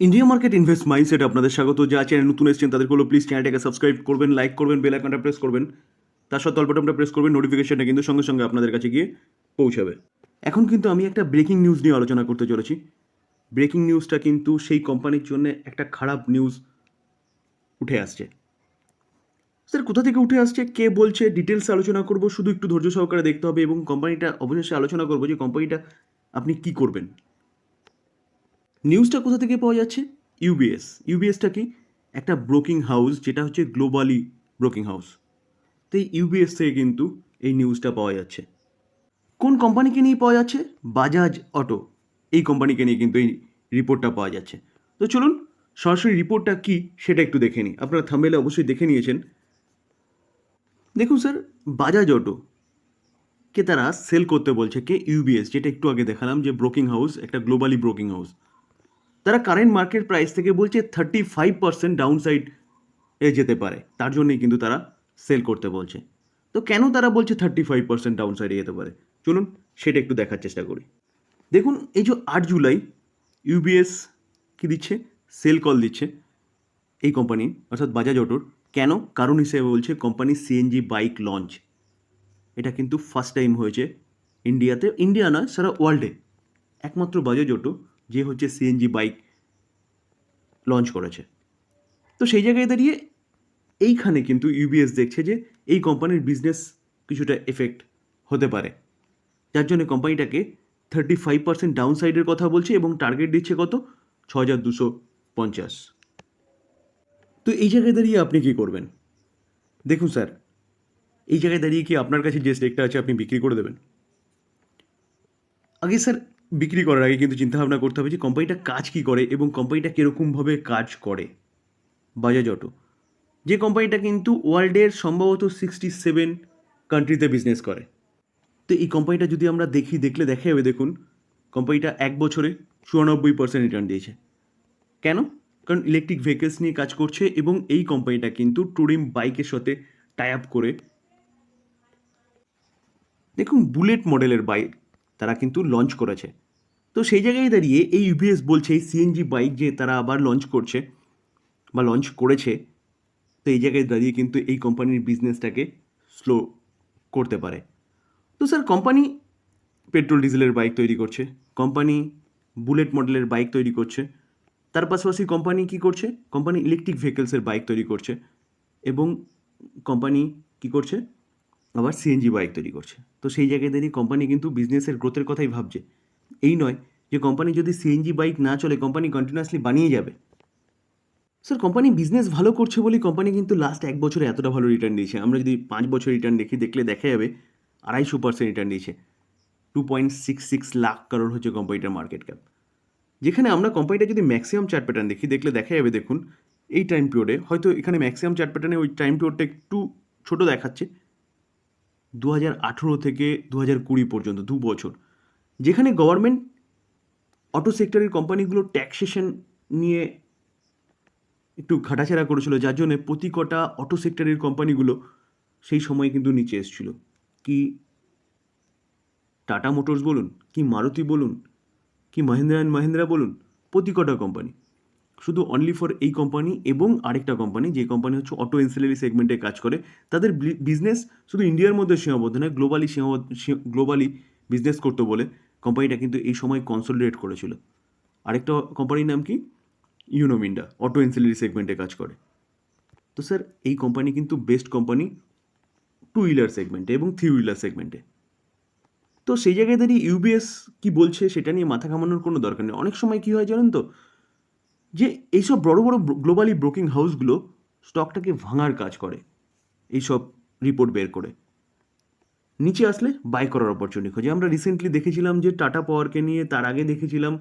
India market invest mindset আপনাদের স্বাগত। যা চ্যানেল নতুন এসেছেন তাদের হলো প্লিজ চ্যানেলটাকে সাবস্ক্রাইব করবেন লাইক করবেন বেল আইকনটা প্রেস করবেন। তার সাথে অল বাটনটা প্রেস করবেন নোটিফিকেশনটা কিন্তু সঙ্গে সঙ্গে আপনাদের কাছে গিয়ে পৌঁছাবে। এখন কিন্তু আমি একটা ব্রেকিং নিউজ নিয়ে আলোচনা করতে চলেছি। ব্রেকিং নিউজটা কিন্তু সেই কোম্পানির জন্য একটা খারাপ নিউজ উঠে আসছে। স্যার কোথা থেকে উঠে আসছে? কে বলছে? ডিটেলস আলোচনা করব, শুধু একটু ধৈর্য সহকারে দেখতে হবে এবং কোম্পানিটা অবশেষে আলোচনা করব যে কোম্পানিটা আপনি কি করবেন। নিউজটা কোথা থেকে পাওয়া যাচ্ছে? ইউবিএস ইউবিএসটা কি? একটা ব্রোকিং হাউস যেটা হচ্ছে গ্লোবালি ব্রোকিং হাউস তো এই ইউবিএস থেকে কিন্তু এই নিউজটা পাওয়া যাচ্ছে। কোন কোম্পানিকে নিয়ে পাওয়া যাচ্ছে? বাজাজ অটো এই কোম্পানিকে নিয়ে কিন্তু এই রিপোর্টটা পাওয়া যাচ্ছে। তো চলুন, সরাসরি রিপোর্টটা কি সেটা একটু দেখে নিই। আপনারা থামেলে অবশ্যই দেখে নিয়েছেন। দেখুন স্যার বাজাজ অটো কে তারা সেল করতে বলছে, কে ইউবিএস যেটা একটু আগে দেখালাম যে ব্রোকিং হাউস একটা গ্লোবালি ব্রোকিং হাউস তারা কারেন্ট মার্কেট প্রাইস থেকে বলছে thirty five percent down side এ যেতে পারে। তার জন্যই কিন্তু তারা সেল করতে বলছে। তো কেন তারা বলছে থার্টি ফাইভ পার্সেন্ট ডাউন সাইডে যেতে পারে? চলুন সেটা একটু দেখার চেষ্টা করি। দেখুন, এই যে আট জুলাই ইউবিএস কি দিচ্ছে? সেল কল দিচ্ছে। এই কোম্পানি অর্থাৎ বাজাজ অটোর কেন? কারণ হিসেবে বলছে কোম্পানি সিএনজি বাইক লঞ্চ এটা কিন্তু ফার্স্ট টাইম হয়েছে ইন্ডিয়াতে ইন্ডিয়া নয়, সারা ওয়ার্ল্ডে একমাত্র বাজাজ অটো যে হচ্ছে সিএনজি বাইক লঞ্চ করেছে। তো সেই জায়গায় দাঁড়িয়ে এইখানে কিন্তু ইউবিএস দেখছে যে এই কোম্পানির বিজনেস কিছুটা এফেক্ট হতে পারে। যার জন্য কোম্পানিটাকে থার্টি ফাইভ পার্সেন্ট ডাউন সাইডের কথা বলছে এবং টার্গেট দিচ্ছে কত? ছ হাজার দুশো পঞ্চাশ। তো এই জায়গায় দাঁড়িয়ে আপনি কি করবেন? দেখুন স্যার, এই জায়গায় দাঁড়িয়ে কি আপনার কাছে যে স্টেকটা আছে আপনি বিক্রি করে দেবেন? আগে স্যার বিক্রি করার আগে কিন্তু চিন্তাভাবনা করতে হবে যে কোম্পানিটা কাজ কী করে এবং কোম্পানিটা কীরকমভাবে কাজ করে। বাজাজ অটো যে কোম্পানিটা কিন্তু ওয়ার্ল্ডের সম্ভবত সিক্সটি সেভেন কান্ট্রিতে বিজনেস করে। তো এই কোম্পানিটা যদি আমরা দেখি, দেখলে দেখা যাবে দেখুন, কোম্পানিটা এক বছরে চুরানব্বই পার্সেন্ট রিটার্ন দিয়েছে। কেন? কারণ ইলেকট্রিক ভেহিকেলস নিয়ে কাজ করছে এবং এই কোম্পানিটা কিন্তু টুরিম বাইকের সাথে টাই আপ করে। দেখুন বুলেট মডেলের বাইক তারা কিন্তু লঞ্চ করেছে। তো সেই জায়গায় দাঁড়িয়ে এই ইউবিএস বলছে সিএনজি বাইক যে তারা আবার লঞ্চ করছে বা লঞ্চ করেছে, তো এই জায়গায় দাঁড়িয়ে কিন্তু এই কোম্পানির বিজনেসটাকে স্লো করতে পারে। তো স্যার কোম্পানি পেট্রোল ডিজেলের বাইক তৈরি করছে কোম্পানি বুলেট মডেলের বাইক তৈরি করছে, তার পাশাপাশি কোম্পানি কি করছে? কোম্পানি ইলেকট্রিক ভেহিকেলসের বাইক তৈরি করছে এবং কোম্পানি কি করছে? আবার সিএনজি বাইক তৈরি করছে। তো সেই জায়গায় দাঁড়িয়ে কোম্পানি কিন্তু বিজনেসের গ্রোথের কথাই ভাবছে। এই নয় যে কোম্পানি যদি সিএনজি বাইক না চলে কোম্পানি কন্টিনিউয়াসলি বানিয়ে যাবে। স্যার কোম্পানি বিজনেস ভালো করছে বলেই কোম্পানি কিন্তু লাস্ট এক বছরে এতটা ভালো রিটার্ন দিয়েছে। আমরা যদি পাঁচ বছর রিটার্ন দেখি, দেখলে দেখা যাবে আড়াইশো পার্সেন্ট রিটার্ন দিয়েছে। Two point six six lakh crore হচ্ছে কোম্পানিটার মার্কেট ক্যাপ যেখানে আমরা কোম্পানিটা যদি ম্যাক্সিমাম চার্ট প্যাটার্ন দেখি, দেখলে দেখা যাবে, দেখুন, এই টাইম পিরিয়ডে হয়তো এখানে ম্যাক্সিমাম চার্ট প্যাটার্নে ওই টাইম পিরিয়ডটা একটু ছোটো দেখাচ্ছে। দু হাজার আঠেরো থেকে দু হাজার কুড়ি পর্যন্ত, দু বছর। যেখানে গভর্নমেন্ট অটো সেক্টরের কোম্পানিগুলো ট্যাক্সেশন নিয়ে একটু ঘাটাছেড়া করেছিল, যার জন্য প্রতি কটা অটো সেক্টরের কোম্পানিগুলো সেই সময় কিন্তু নিচে এসেছিল। কি টাটা মোটরস বলুন, কি মারুতি বলুন, কি মাহিন্দ্রা অ্যান্ড মাহিন্দ্রা বলুন, প্রতি কটা কোম্পানি শুধু অনলি ফর এই কোম্পানি এবং আরেকটা কোম্পানি যে কোম্পানি হচ্ছে অটো এন্সিলারি সেগমেন্টে কাজ করে, তাদের বিজনেস শুধু ইন্ডিয়ার মধ্যে সীমাবদ্ধ নয় গ্লোবালি সীমাবদ্ধ গ্লোবালি বিজনেস করতো বলে কোম্পানিটা কিন্তু এই সময় কনসোলিডেট করেছিল। আরেকটা কোম্পানির নাম কি? ইউনোমিন্ডা অটো এন্সিলারি সেগমেন্টে কাজ করে। তো স্যার এই কোম্পানি কিন্তু বেস্ট কোম্পানি টু হুইলার সেগমেন্টে এবং থ্রি হুইলার সেগমেন্টে তো সেই জায়গায় দাঁড়িয়ে ইউবিএস কি বলছে সেটা নিয়ে মাথা ঘামানোর কোনো দরকার নেই। অনেক সময় কী হয় জানেন তো যে এইসব বড় বড় গ্লোবালি ব্রোকিং হাউসগুলো স্টকটাকে ভাঙার কাজ করে, এইসব রিপোর্ট বের করে। নিচে আসলে বাই করার অপরচুনিটি খোঁজে। আমরা রিসেন্টলি দেখেছিলাম যে টাটা পাওয়ারকে নিয়ে, তার আগে দেখেছিলাম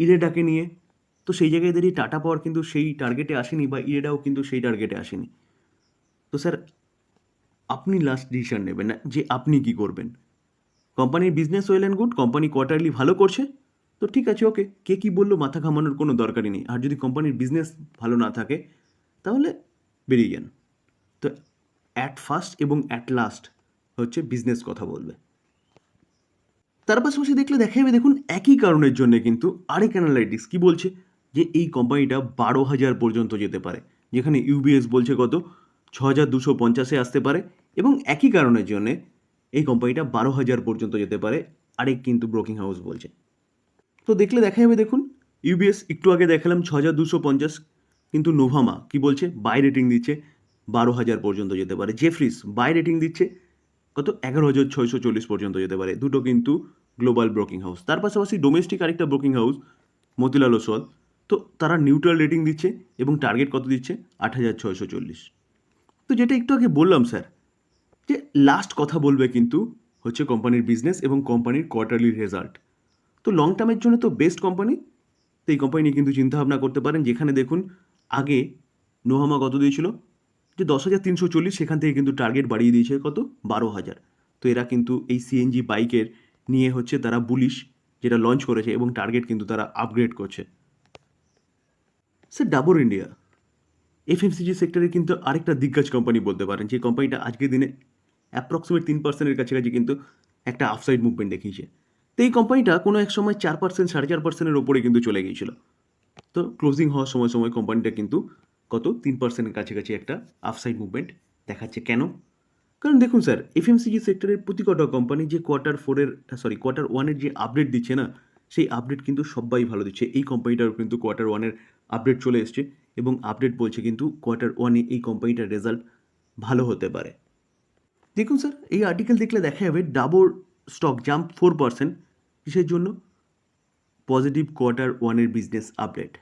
ইরেডাকে নিয়ে। তো সেই জায়গায় দাঁড়িয়ে টাটা পাওয়ার কিন্তু সেই টার্গেটে আসেনি বা ইরেডাও কিন্তু সেই টার্গেটে আসেনি। তো স্যার আপনি লাস্ট ডিসিশন নেবেন না যে আপনি কি করবেন? কোম্পানির business well and good company quarterly ভালো করছে তো ঠিক আছে, ওকে। কে কী বলল মাথা ঘামানোর কোনো দরকারই নেই। আর যদি কোম্পানির বিজনেস ভালো না থাকে, তাহলে বেরিয়ে যান। তো অ্যাট ফার্স্ট এবং অ্যাট লাস্ট হচ্ছে বিজনেস কথা বলবে। তার পাশাপাশি দেখলে দেখা যাবে, দেখুন একই কারণের জন্য কিন্তু আরেক অ্যানালাইটিক্স কি বলছে যে এই কোম্পানিটা বারো হাজার পর্যন্ত যেতে পারে। যেখানে ইউবিএস বলছে কত? ছ হাজার দুশো পঞ্চাশে আসতে পারে এবং একই কারণের জন্যে এই কোম্পানিটা বারো হাজার পর্যন্ত যেতে পারে, আরেক কিন্তু ব্রোকিং হাউস বলছে। তো দেখলে দেখা যাবে দেখুন। ইউবিএস একটু আগে দেখালাম ছ হাজার দুশো পঞ্চাশ, কিন্তু নোভামা কি বলছে? বাই রেটিং দিচ্ছে বারো হাজার পর্যন্ত যেতে পারে। জেফ্রিস বাই রেটিং দিচ্ছে কত? এগারো হাজার ছয়শো চল্লিশ পর্যন্ত যেতে পারে। দুটো কিন্তু গ্লোবাল ব্রোকিং হাউস তার পাশাপাশি ডোমেস্টিক আরেকটা ব্রোকিং হাউস মতিলাল ওসওয়াল তো তারা নিউট্রাল রেটিং দিচ্ছে এবং টার্গেট কত দিচ্ছে? আট হাজার ছয়শো চল্লিশ। তো যেটা একটু আগে বললাম, স্যার, যে লাস্ট কথা বলবে কিন্তু হচ্ছে কোম্পানির বিজনেস এবং কোম্পানির কোয়ার্টারলি রেজাল্ট তো লং টার্মের জন্য তো বেস্ট কোম্পানি তো এই কোম্পানি নিয়ে কিন্তু চিন্তাভাবনা করতে পারেন। যেখানে দেখুন, আগে নোহামা কত দিয়েছিল? যে দশ হাজার তিনশো চল্লিশ, সেখান থেকে কিন্তু টার্গেট বাড়িয়ে দিয়েছে কত? বারো হাজার। তো এরা কিন্তু এই সিএনজি বাইকের নিয়ে হচ্ছে তারা বুলিশ যেটা লঞ্চ করেছে এবং টার্গেট কিন্তু তারা আপগ্রেড করছে। স্যার ডাবর ইন্ডিয়া এফএমসিজি সেক্টরে কিন্তু আরেকটা দিগ্গজ কোম্পানি বলতে পারেন। যে কোম্পানিটা আজকের দিনে অ্যাপ্রক্সিমেট তিন পার্সেন্টের কাছাকাছি কিন্তু একটা আফসাইড মুভমেন্ট দেখিয়েছে। তো এই কোম্পানিটা কোনো এক সময় চার পার্সেন্ট সাড়ে চার পার্সেন্টের ওপরে কিন্তু চলে গিয়েছিল। তো ক্লোজিং হওয়ার সময় সময় কোম্পানিটা কিন্তু কত? তিন পার্সেন্টের কাছাকাছি একটা আফসাইড মুভমেন্ট দেখাচ্ছে। কেন? কারণ দেখুন স্যার এফএমসিজি সেক্টরের প্রতি কটা কোম্পানি যে কোয়ার্টার ফোরের সরি কোয়ার্টার ওয়ানের যে আপডেট দিচ্ছে না, সেই আপডেট কিন্তু সবাই ভালো দিচ্ছে। এই কোম্পানিটারও কিন্তু কোয়ার্টার ওয়ানের আপডেট চলে এসছে এবং আপডেট বলছে কিন্তু কোয়ার্টার ওয়ানে এই কোম্পানিটার রেজাল্ট ভালো হতে পারে। দেখুন স্যার এই আর্টিকেল দেখলে দেখা যাবে Dabur stock jump four percent কিসের জন্য? পজিটিভ কোয়ার্টার ওয়ানের বিজনেস আপডেট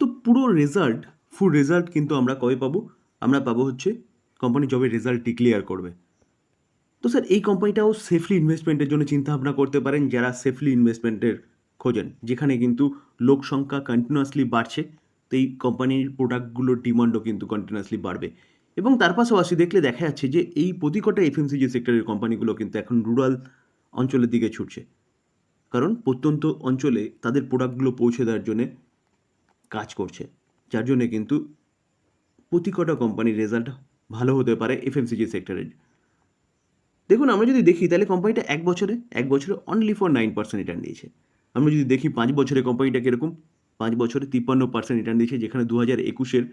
তো পুরো রেজাল্ট ফুল রেজাল্ট কিন্তু আমরা কবে পাবো? আমরা পাবো হচ্ছে কোম্পানি জবের রেজাল্ট ডিক্লেয়ার করবে। তো স্যার এই কোম্পানিটাও সেফলি ইনভেস্টমেন্টের জন্য চিন্তা ভাবনা করতে পারেন যারা সেফলি ইনভেস্টমেন্টের খোঁজেন, যেখানে কিন্তু লোক সংখ্যা কন্টিনিউয়াসলি বাড়ছে। তো এই কোম্পানির প্রোডাক্টগুলোর ডিমান্ডও কিন্তু কন্টিনিউয়াসলি বাড়বে। এবং তার পাশাপাশি দেখলে দেখা যাচ্ছে যে এই প্রতিকটা এফএমসিজি সেক্টরের কোম্পানিগুলো কিন্তু এখন রুরাল অঞ্চলের দিকে ছুটছে। কারণ প্রত্যন্ত অঞ্চলে তাদের প্রোডাক্টগুলো পৌঁছে দেওয়ার জন্যে কাজ করছে। যার জন্যে কিন্তু প্রতি কটা কোম্পানির রেজাল্ট ভালো হতে পারে এফএমসিজি সেক্টরের দেখুন, আমরা যদি দেখি, তাহলে কোম্পানিটা এক বছরে এক বছরে only for nine percent return দিয়েছে। আমরা যদি দেখি, পাঁচ বছরে কোম্পানিটা কীরকম? পাঁচ বছরে তিপ্পান্ন পার্সেন্ট রিটার্ন দিয়েছে, যেখানে দু হাজার একুশের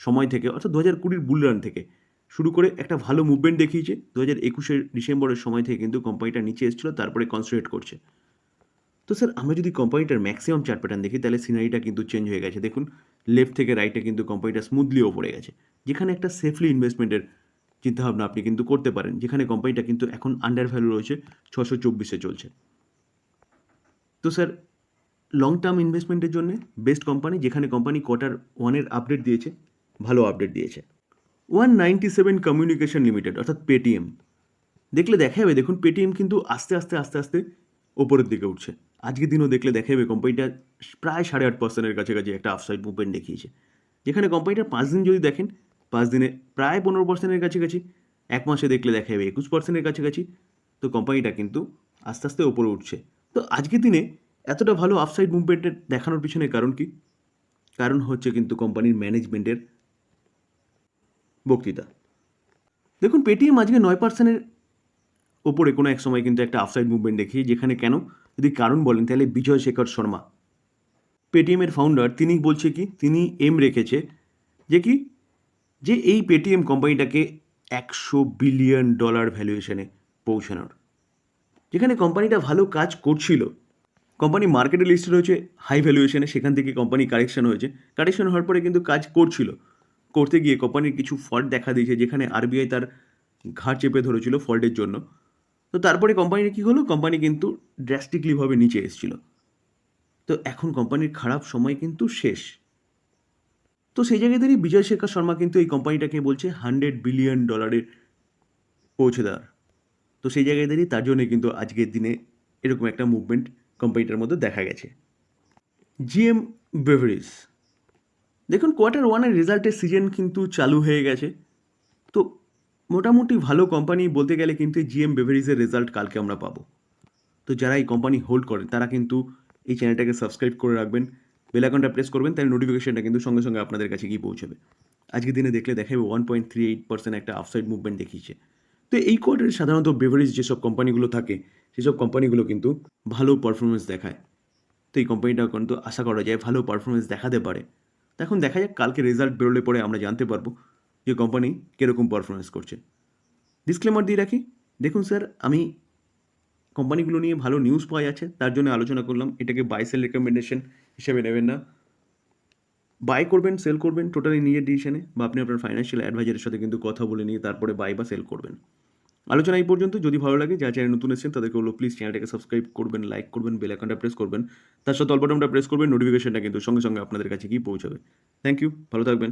সময় থেকে, অর্থাৎ দু হাজার কুড়ির বুল রান থেকে। শুরু করে একটা ভালো মুভমেন্ট দেখিয়েছে। দু হাজার একুশের ডিসেম্বরের সময় থেকে কিন্তু কোম্পানিটা নিচে এসেছিল, তারপরে কনসেন্ট্রেট করছে। তো স্যার আমরা যদি কোম্পানিটার ম্যাক্সিমাম চার্ট প্যাটার্ন দেখি, তাহলে সিনারিটা কিন্তু চেঞ্জ হয়ে গেছে। দেখুন লেফট থেকে রাইটে কিন্তু কোম্পানিটা স্মুথলি ওপরে গেছে। যেখানে একটা সেফলি ইনভেস্টমেন্টের চিন্তাভাবনা আপনি কিন্তু করতে পারেন। যেখানে কোম্পানিটা কিন্তু এখন আন্ডার ভ্যালু রয়েছে ছশো চব্বিশে চলছে। তো স্যার লং টার্ম ইনভেস্টমেন্টের জন্য বেস্ট কোম্পানি যেখানে কোম্পানি কোয়ার্টার ওয়ানের আপডেট দিয়েছে, ভালো আপডেট দিয়েছে। One ninety seven communication limited অর্থাৎ পেটিএম দেখলে দেখা যাবে দেখুন পেটিএম কিন্তু আস্তে আস্তে আস্তে আস্তে ওপরের দিকে উঠছে। আজকের দিনও দেখলে দেখা যাবে কোম্পানিটা প্রায় সাড়ে আট পার্সেন্টের কাছাকাছি একটা আফসাইড মুভমেন্ট দেখিয়েছে। যেখানে কোম্পানিটার পাঁচ দিন যদি দেখেন, পাঁচ দিনে প্রায় পনেরো পার্সেন্টের কাছাকাছি, এক মাসে দেখলে দেখা যাবে একুশ পার্সেন্টের কাছাকাছি। তো কোম্পানিটা কিন্তু আস্তে আস্তে ওপরে উঠছে। তো আজকের দিনে এতটা ভালো আফসাইড মুভমেন্টের দেখানোর পিছনে কারণ কি? কারণ হচ্ছে কিন্তু কোম্পানির ম্যানেজমেন্টের বক্তৃতা। দেখুন পেটিএম আজকে নয় পার্সেন্টের ওপরে কোনো এক সময় কিন্তু একটা আফসাইড মুভমেন্ট দেখি যেখানে কেন? যদি কারণ বলেন, তাহলে বিজয় শেখর শর্মা পেটিএমের ফাউন্ডার তিনি বলছে কি, তিনি এম রেখেছে যে কি, যে এই পেটিএম কোম্পানিটাকে একশো বিলিয়ন ডলার ভ্যালুয়েশনে পৌঁছানোর। যেখানে কোম্পানিটা ভালো কাজ করছিল। কোম্পানি মার্কেটে লিস্টেড হয়েছে হাই ভ্যালুয়েশনে সেখান থেকে কোম্পানি কারেকশন হয়েছে। কারেকশন হওয়ার পরে কিন্তু কাজ করছিল। করতে গিয়ে কোম্পানির কিছু ফল্ট দেখা দিয়েছে, যেখানে আরবিআই তার ঘাড় চেপে ধরেছিল ফল্টের জন্য। তো তারপরে কোম্পানির কী হলো? কোম্পানি কিন্তু ড্রাস্টিকলিভাবে নিচে এসেছিল। তো এখন কোম্পানির খারাপ সময় কিন্তু শেষ। তো সেই জায়গায় দাঁড়িয়ে বিজয় শেখর শর্মা কিন্তু এই কোম্পানিটাকে বলছে হান্ড্রেড বিলিয়ন ডলারের পৌঁছে দেওয়ার। তো সেই জায়গায় দাঁড়িয়ে তার জন্যে কিন্তু আজকের দিনে এরকম একটা মুভমেন্ট কোম্পানিটার মধ্যে দেখা গেছে। জিএম বেভারিজ দেখুন কোয়ার্টার ওয়ানের রেজাল্টের সিজন কিন্তু চালু হয়ে গেছে। তো মোটামুটি ভালো কোম্পানি বলতে গেলে কিন্তু জিএম বেভারিজের রেজাল্ট কালকে আমরা পাবো। তো যারা এই কোম্পানি হোল্ড করেন, তারা কিন্তু এই চ্যানেলটাকে সাবস্ক্রাইব করে রাখবেন বেল আইকনটা প্রেস করবেন, তাহলে নোটিফিকেশনটা কিন্তু সঙ্গে সঙ্গে আপনাদের কাছে গিয়ে পৌঁছবে। আজকের দিনে দেখলে দেখা যাবে one point three eight percent একটা আফসাইড মুভমেন্ট দেখিয়েছে। তো এই কোয়ার্টারে সাধারণত বেভারেজ যেসব কোম্পানিগুলো থাকে, সেসব কোম্পানিগুলো কিন্তু ভালো পারফরমেন্স দেখায়। তো এই কোম্পানিটা কিন্তু আশা করা যায় ভালো পারফরমেন্স দেখাতে পারে। এখন দেখা যাক কালকে রেজাল্ট বেরোলে পরে আমরা জানতে পারব যে কোম্পানি কীরকম পারফরমেন্স করছে। ডিসক্লেমার দিয়ে রাখি, দেখুন স্যার আমি কোম্পানিগুলো নিয়ে ভালো নিউজ পাওয়া যাচ্ছে, তার জন্য আলোচনা করলাম। এটাকে বাই সেল রেকমেন্ডেশন হিসেবে নেবেন না। বাই করবেন সেল করবেন টোটালি নিজের ডিসিশনে বা আপনি আপনার ফাইন্যান্সিয়াল অ্যাডভাইজারের সাথে কিন্তু কথা বলে নিয়ে তারপরে বাই বা সেল করবেন। আলোচনা এই পর্যন্ত। যদি ভালো লাগে যা চ্যানেল নতুন এসেছেন, তাদেরকে হলো প্লিজ চ্যানেলটাকে সাবস্ক্রাইব করবেন, লাইক করবেন, বেল আইকনটা প্রেস করবেন। তার সাথে অল বাটনটা প্রেস করবেন, নোটিফিকেশনটা কিন্তু সঙ্গে সঙ্গে আপনাদের কাছে গিয়ে পৌঁছাবে। থ্যাংক ইউ ভালো থাকবেন।